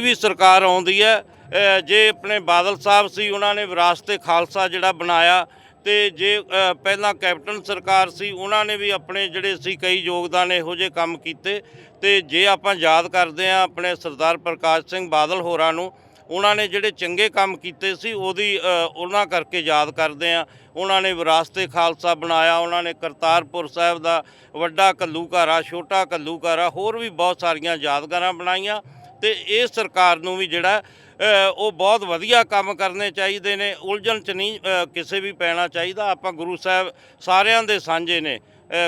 ਵੀ ਸਰਕਾਰ ਆਉਂਦੀ ਹੈ ਜੇ ਆਪਣੇ ਬਾਦਲ ਸਾਹਿਬ ਸੀ, ਉਹਨਾਂ ਨੇ ਵਿਰਾਸਤੇ ਖਾਲਸਾ ਜਿਹੜਾ ਬਣਾਇਆ ਤੇ ਜੇ ਪਹਿਲਾਂ ਕੈਪਟਨ ਸਰਕਾਰ ਸੀ, ਉਹਨਾਂ ਨੇ ਵੀ ਆਪਣੇ ਜਿਹੜੇ ਸੀ ਕਈ ਯੋਗਦਾਨ ਇਹੋ ਜਿਹੇ ਕੰਮ ਕੀਤੇ ਤੇ ਜੇ ਆਪਾਂ ਯਾਦ ਕਰਦੇ ਆ ਆਪਣੇ ਸਰਦਾਰ ਪ੍ਰਕਾਸ਼ ਸਿੰਘ ਬਾਦਲ ਹੋਰਾਂ ਨੂੰ, ਉਹਨਾਂ ਨੇ ਜਿਹੜੇ ਚੰਗੇ ਕੰਮ ਕੀਤੇ ਸੀ, ਉਹਦੀ ਉਹਨਾਂ ਕਰਕੇ ਯਾਦ ਕਰਦੇ ਆ ਉਹਨਾਂ ਨੇ ਵਿਰਾਸਤੇ ਖਾਲਸਾ ਬਣਾਇਆ, ਉਹਨਾਂ ਨੇ ਕਰਤਾਰਪੁਰ ਸਾਹਿਬ ਦਾ ਵੱਡਾ ਘੱਲੂਘਾਰਾ, ਛੋਟਾ ਘੱਲੂਘਾਰਾ, ਹੋਰ ਵੀ ਬਹੁਤ ਸਾਰੀਆਂ ਯਾਦਗਾਰਾਂ ਬਣਾਈਆਂ। ਤੇ ਇਹ ਸਰਕਾਰ ਨੂੰ ਵੀ ਜਿਹੜਾ ਉਹ ਬਹੁਤ ਵਧੀਆ ਕੰਮ ਕਰਨੇ ਚਾਹੀਦੇ ਨੇ। ਉਲਝਣ ਚ ਨਹੀਂ ਕਿਸੇ ਵੀ ਪੈਣਾ ਚਾਹੀਦਾ। ਆਪਾਂ ਗੁਰੂ ਸਾਹਿਬ ਸਾਰਿਆਂ ਦੇ ਸਾਂਝੇ ਨੇ।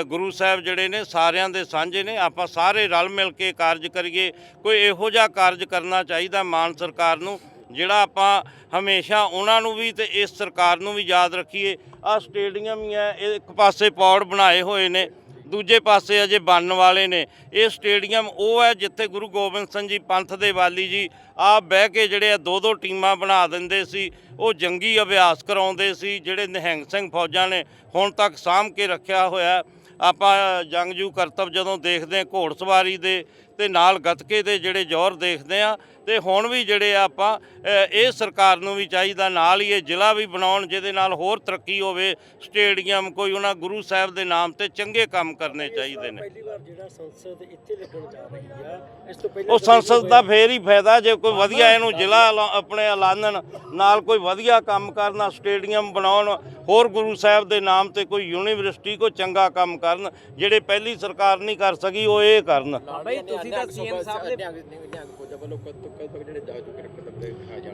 ਗੁਰੂ ਸਾਹਿਬ ਜਿਹੜੇ ਨੇ ਸਾਰਿਆਂ ਦੇ ਸਾਂਝੇ ਨੇ। ਆਪਾਂ ਸਾਰੇ ਰਲ ਮਿਲ ਕੇ ਕਾਰਜ ਕਰੀਏ। ਕੋਈ ਇਹੋ ਜਿਹਾ ਕਾਰਜ ਕਰਨਾ ਚਾਹੀਦਾ ਮਾਨ ਸਰਕਾਰ ਨੂੰ, ਜਿਹੜਾ ਆਪਾਂ ਹਮੇਸ਼ਾ ਉਹਨਾਂ ਨੂੰ ਵੀ ਤੇ ਇਸ ਸਰਕਾਰ ਨੂੰ ਵੀ ਯਾਦ ਰੱਖੀਏ। ਆ ਸਟੇਡੀਅਮ ਹੀ ਹੈ। ਇਹ ਇੱਕ ਪਾਸੇ ਪੌੜ ਬਣਾਏ ਹੋਏ ਨੇ। ਦੂਜੇ ਪਾਸੇ ਅਜੇ ਬਣਨ ਵਾਲੇ ਨੇ। ਇਹ ਸਟੇਡੀਅਮ ਉਹ ਹੈ ਜਿੱਥੇ ਗੁਰੂ ਗੋਬਿੰਦ ਸਿੰਘ ਜੀ ਪੰਥ ਦੇ ਵਾਲੀ ਜੀ ਆ ਬਹਿ ਕੇ ਜਿਹੜੇ ਆ ਦੋ ਦੋ ਟੀਮਾਂ ਬਣਾ ਦਿੰਦੇ ਸੀ। ਉਹ ਜੰਗੀ ਅਭਿਆਸ ਕਰਾਉਂਦੇ ਸੀ, ਜਿਹੜੇ ਨਿਹੰਗ ਸਿੰਘ ਫੌਜਾਂ ਨੇ ਹੁਣ ਤੱਕ ਸਾਂਭ ਕੇ ਰੱਖਿਆ ਹੋਇਆ। ਆਪਾਂ ਜੰਗਜੂ ਕਰਤੱਵ ਜਦੋਂ ਦੇਖਦੇ ਹਾਂ ਘੋੜਸਵਾਰੀ ਦੇ ਤੇ ਨਾਲ ਗੱਤਕੇ ਦੇ ਜਿਹੜੇ ਜ਼ੋਰ ਦੇਖਦੇ ਆ ਤੇ ਹੁਣ ਵੀ ਜਿਹੜੇ ਆ ਆਪਾਂ ਇਹ ਸਰਕਾਰ ਨੂੰ ਵੀ ਚਾਹੀਦਾ ਨਾਲ ਹੀ ਇਹ ਜ਼ਿਲ੍ਹਾ ਵੀ ਬਣਾਉਣ ਜਿਹਦੇ ਨਾਲ ਹੋਰ ਤਰੱਕੀ ਹੋਵੇ ਸਟੇਡੀਅਮ ਕੋਈ ਉਹਨਾਂ ਗੁਰੂ ਸਾਹਿਬ ਦੇ ਨਾਮ ਤੇ ਚੰਗੇ ਕੰਮ ਕਰਨੇ ਚਾਹੀਦੇ ਨੇ। ਪਹਿਲੀ ਵਾਰ ਜਿਹੜਾ ਸੰਸਦ ਇੱਥੇ ਲੱਗਣ ਜਾ ਰਹੀ ਆ ਇਸ ਤੋਂ ਪਹਿਲਾਂ ਉਹ ਸੰਸਦ ਦਾ ਫੇਰ ਹੀ ਫਾਇਦਾ ਜੇ ਕੋਈ ਵਧੀਆ ਇਹਨੂੰ ਜ਼ਿਲ੍ਹਾ ਆਪਣੇ ਐਲਾਨਣ ਨਾਲ ਕੋਈ ਵਧੀਆ ਕੰਮ ਕਰਨਾ ਸਟੇਡੀਅਮ ਬਣਾਉਣ ਹੋਰ ਗੁਰੂ ਸਾਹਿਬ ਦੇ ਨਾਮ ਤੇ ਕੋਈ ਯੂਨੀਵਰਸਿਟੀ ਕੋਈ ਚੰਗਾ ਕੰਮ ਕਰਨ ਜਿਹੜੇ ਪਹਿਲੀ ਸਰਕਾਰ ਨਹੀਂ ਕਰ ਸਕੀ ਉਹ ਇਹ ਕਰਨ। ਬਈ ਤੁਸੀਂ ਤਾਂ ਸੀਐਮ ਸਾਹਿਬ ਦੇ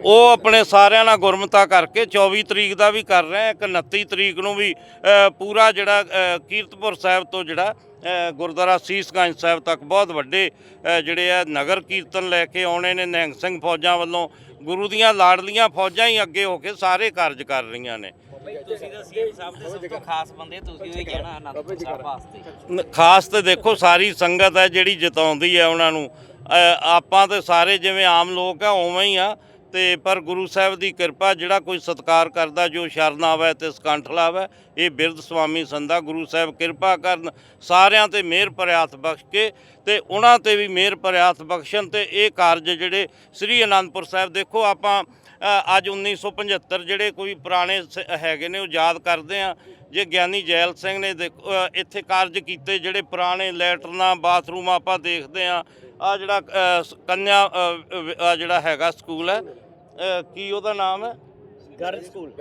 ਉਹ ਆਪਣੇ ਸਾਰਿਆਂ ਨਾਲ ਗੁਰਮਤਾ ਕਰਕੇ 24 ਤਰੀਕ ਦਾ ਵੀ ਕਰ ਰਹੇ ਆ ਇੱਕ 29 ਤਰੀਕ ਨੂੰ ਵੀ ਅ, ਪੂਰਾ ਜਿਹੜਾ ਅ, ਕੀਰਤਪੁਰ ਸਾਹਿਬ ਤੋਂ ਜਿਹੜਾ ਅ, ਗੁਰਦੁਆਰਾ ਸੀਸਗੰਜ ਸਾਹਿਬ ਤੱਕ ਬਹੁਤ ਵੱਡੇ ਅ, ਜਿਹੜੇ ਆ ਨਗਰ ਕੀਰਤਨ ਲੈ ਕੇ ਆਉਣੇ ਨੇ ਨਿਹੰਗ ਸਿੰਘ ਫੌਜਾਂ ਵੱਲੋਂ ਗੁਰੂ ਦੀਆਂ ਲਾਡਲੀਆਂ ਫੌਜਾਂ ਹੀ ਅੱਗੇ ਹੋ ਕੇ ਸਾਰੇ ਕਾਰਜ ਕਰ ਰਹੀਆਂ ਨੇ। ਤੁਸੀਂ ਤਾਂ ਸੀਐਮ ਸਾਹਿਬ ਦੇ ਸਭ ਤੋਂ ਖਾਸ ਬੰਦੇ ਤੁਸੀਂ ਉਹ ਹੀ ਕਹਿਣਾ ਅਨੰਦਪੁਰ ਸਾਹਿਬ ਵਾਸਤੇ। ਨ- ਖਾਸ ਤੇ ਦੇਖੋ ਸਾਰੀ ਸੰਗਤ ਹੈ ਜਿਹੜੀ ਜਿਤਾਉਂਦੀ ਹੈ ਉਹਨਾਂ ਨੂੰ। ਅ, ਆਪਾਂ ਤੇ ਸਾਰੇ ਜਿਵੇਂ ਆਮ ਲੋਕ ਆ ਉਵੇਂ ਹੀ ਆ। ਤੇ ਪਰ ਗੁਰੂ ਸਾਹਿਬ ਦੀ ਕਿਰਪਾ ਜਿਹੜਾ ਕੋਈ ਸਤਕਾਰ ਕਰਦਾ ਜੋ ਸ਼ਰਨ ਆਵੇ ਤੇ ਸਕੰਠ ਲਾਵੇ ਇਹ ਬਿਰਧ ਸੁਆਮੀ ਸੰਦਾ ਗੁਰੂ ਸਾਹਿਬ ਕਿਰਪਾ ਕਰਨ ਸਾਰਿਆਂ ਤੇ ਮਿਹਰ ਭਰਿਆਤ ਬਖਸ਼ ਕੇ ਤੇ ਉਹਨਾਂ ਤੇ ਵੀ ਮਿਹਰ ਭਰਿਆਤ ਬਖਸ਼ਣ ਤੇ ਇਹ ਕਾਰਜ ਜਿਹੜੇ ਸ੍ਰੀ ਅਨੰਦਪੁਰ ਸਾਹਿਬ ਦੇਖੋ ਆਪਾਂ ਅੱਜ 1975 ਜਿਹੜੇ ਕੋਈ ਪੁਰਾਣੇ ਸ- ਹੈਗੇ ਨੇ ਉਹ ਯਾਦ ਕਰਦੇ ਆ। ਜੇ ਗਿਆਨੀ ਜੈਲ ਸਿੰਘ ਨੇ ਇੱਥੇ ਕਾਰਜ ਕੀਤੇ ਜਿਹੜੇ ਪੁਰਾਣੇ ਲੈਟਰਨਾਂ ਬਾਥਰੂਮ ਆਪਾਂ ਦੇਖਦੇ ਆ। ਆ ਜਿਹੜਾ ਕੰਨਿਆ ਅ, ਜਿਹੜਾ ਹੈਗਾ ਸਕੂਲ ਹੈ ਕੀ ਉਹਦਾ ਨਾਮ ਹੈ? Girl school.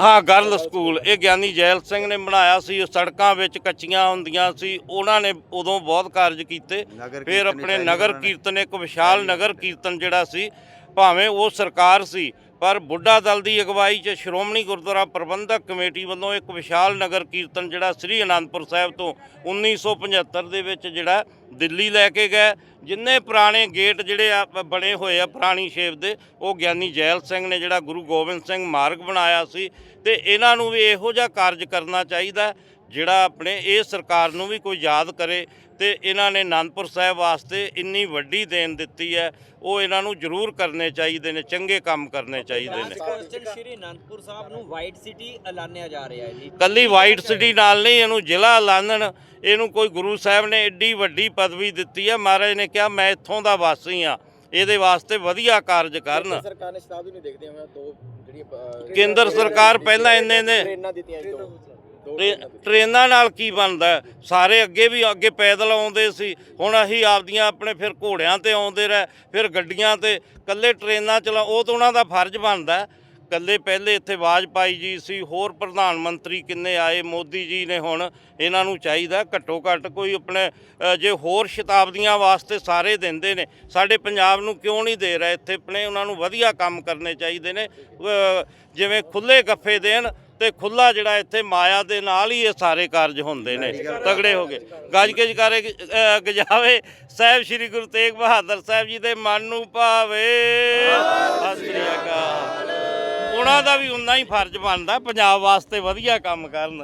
ਹਾਂ ਗਰਲ ਸਕੂਲ। ਇਹ ਗਿਆਨੀ ਜੈਲ ਸਿੰਘ ਨੇ ਬਣਾਇਆ ਸੀ ਉਹ ਸੜਕਾਂ ਵਿੱਚ ਕੱਚੀਆਂ ਹੁੰਦੀਆਂ ਸੀ ਉਹਨਾਂ ਨੇ ਉਦੋਂ ਬਹੁਤ ਕਾਰਜ ਕੀਤੇ। ਫਿਰ ਆਪਣੇ ਨਗਰ। ਕੀਰਤਨ ਇੱਕ ਵਿਸ਼ਾਲ ਨਗਰ ਕੀਰਤਨ ਜਿਹੜਾ ਸੀ ਭਾਵੇਂ ਉਹ ਸਰਕਾਰ ਸੀ, ਪਰ ਬੁੱਢਾ ਦਲ ਦੀ ਅਗਵਾਈ 'ਚ ਸ਼੍ਰੋਮਣੀ ਗੁਰਦੁਆਰਾ ਪ੍ਰਬੰਧਕ ਕਮੇਟੀ ਵੱਲੋਂ ਇੱਕ ਵਿਸ਼ਾਲ ਨਗਰ ਕੀਰਤਨ ਜਿਹੜਾ ਸ੍ਰੀ ਅਨੰਦਪੁਰ ਸਾਹਿਬ ਤੋਂ 1975 ਦੇ ਵਿੱਚ ਜਿਹੜਾ ਦਿੱਲੀ ਲੈ ਕੇ ਗਏ। ਜਿੰਨੇ ਪੁਰਾਣੇ ਗੇਟ ਜਿਹੜੇ ਆ, ਬ- ਬਣੇ ਹੋਏ ਆ ਪੁਰਾਣੀ ਸ਼ੇਪ ਦੇ, ਉਹ ਗਿਆਨੀ ਜੈਲ ਸਿੰਘ ਨੇ ਜਿਹੜਾ ਗੁਰੂ ਗੋਬਿੰਦ ਸਿੰਘ ਮਾਰਗ ਬਣਾਇਆ ਸੀ। ਤੇ ਇਹਨਾਂ ਨੂੰ ਵੀ ਇਹੋ ਜਿਹਾ ਕਾਰਜ ਕਰਨਾ ਚਾਹੀਦਾ। ਜਿਹੜਾ ਆਪਣੇ ਇਹ ਸਰਕਾਰ ਨੂੰ ਵੀ ਕੋਈ ਯਾਦ ਕਰੇ ਤੇ ਇਹਨਾਂ ਨੇ ਆਨੰਦਪੁਰ ਸਾਹਿਬ ਵਾਸਤੇ ਇੰਨੀ ਵੱਡੀ ਦੇਣ ਦਿੱਤੀ ਹੈ ਉਹ ਇਹਨਾਂ ਨੂੰ ਜ਼ਰੂਰ ਕਰਨੇ ਚਾਹੀਦੇ ਨੇ ਚੰਗੇ ਕੰਮ ਕਰਨੇ ਚਾਹੀਦੇ ਨੇ। ਸ਼੍ਰੀ ਅਨੰਦਪੁਰ ਸਾਹਿਬ ਨੂੰ ਵਾਈਟ ਸਿਟੀ ਐਲਾਨਿਆ ਜਾ ਰਿਹਾ ਹੈ ਜੀ। ਕੱਲੀ ਵਾਈਟ ਸਿਟੀ ਨਾਲ ਨਹੀਂ ਇਹਨੂੰ ਜ਼ਿਲ੍ਹਾ ਐਲਾਨਣ ਇਹਨੂੰ ਕੋਈ ਗੁਰੂ ਸਾਹਿਬ ਨੇ ਏਡੀ ਵੱਡੀ ਪਦਵੀ ਦਿੱਤੀ ਹੈ ਮਹਾਰਾਜ ਨੇ ਕਿਹਾ ਮੈਂ ਇੱਥੋਂ ਦਾ ਵਾਸੀ ਆ ਇਹਦੇ ਵਾਸਤੇ ਵਧੀਆ ਕਾਰਜ ਕਰਨ। ਸਰਕਾਰ ਨੇ ਸ਼ਤਾਬਦੀ ਨੂੰ ਦੇਖਦੇ ਹੋਏ ਦੋ ਜਿਹੜੀਆਂ ਅਹ, ਕੇਂਦਰ ਸਰਕਾਰ ਪਹਿਲਾਂ ਇੰਨੇ ਨੇ। ਟਰੇ- ਟ੍ਰੇਨਾਂ ਨਾਲ ਕੀ ਬਣਦਾ? ਹੈ? ਸਾਰੇ ਅੱਗੇ ਵੀ ਅੱਗੇ ਪੈਦਲ ਆਉਂਦੇ ਸੀ। ਹੁਣ ਅਸੀਂ ਆਪਦੀਆਂ ਆਪਣੇ ਫਿਰ ਘੋੜਿਆਂ ਤੇ ਆਉਂਦੇ ਰਹੇ ਫਿਰ ਗੱਡੀਆਂ ਤੇ। ਕੱਲੇ ਟ੍ਰੇਨਾਂ ਚਲਾ ਉਹ ਤਾਂ ਉਹਨਾਂ ਦਾ ਫਰਜ਼ ਬਣਦਾ। ਹੈ। ਕੱਲੇ ਪਹਿਲੇ ਇੱਥੇ ਵਾਜਪਾਈ ਜੀ ਸੀ ਹੋਰ ਪ੍ਰਧਾਨ ਮੰਤਰੀ ਕਿੰਨੇ ਆਏ ਮੋਦੀ ਜੀ ਨੇ ਹੁਣ ਇਹਨਾਂ ਨੂੰ ਚਾਹੀਦਾ ਘੱਟੋ ਘੱਟ ਕੋਈ ਆਪਣੇ ਅ, ਜੇ ਹੋਰ ਸ਼ਤਾਬਦੀਆਂ ਵਾਸਤੇ ਸਾਰੇ ਦਿੰਦੇ ਨੇ ਸਾਡੇ ਪੰਜਾਬ ਨੂੰ ਕਿਉਂ ਨਹੀਂ ਦੇ ਰਹੇ? ਇੱਥੇ ਆਪਣੇ ਉਹਨਾਂ ਨੂੰ ਵਧੀਆ ਕੰਮ ਕਰਨੇ ਚਾਹੀਦੇ ਨੇ। ਅ, ਜਿਵੇਂ ਖੁੱਲੇ ਗੱਫੇ ਦੇਣ ਤੇ ਖੁੱਲਾ ਜਿਹੜਾ ਇੱਥੇ ਮਾਇਆ ਦੇ ਨਾਲ ਹੀ ਇਹ ਸਾਰੇ ਕਾਰਜ ਹੁੰਦੇ ਨੇ, ਤਗੜੇ ਹੋ ਗਏ ਗੱਜ ਕੇ ਜਕਾਰੇ ਗਜਾਵੇ ਸਾਹਿਬ ਸ੍ਰੀ ਗੁਰੂ ਤੇਗ ਬਹਾਦਰ ਸਾਹਿਬ ਜੀ ਦੇ ਮਨ ਨੂੰ ਭਾਵੇ। ਸਤਿ ਸ੍ਰੀ ਅਕਾਲ। ਉਹਨਾਂ ਦਾ ਵੀ ਉਨਾ ਹੀ ਫਰਜ਼ ਬਣਦਾ, ਪੰਜਾਬ ਵਾਸਤੇ ਵਧੀਆ ਕੰਮ ਕਰਨ।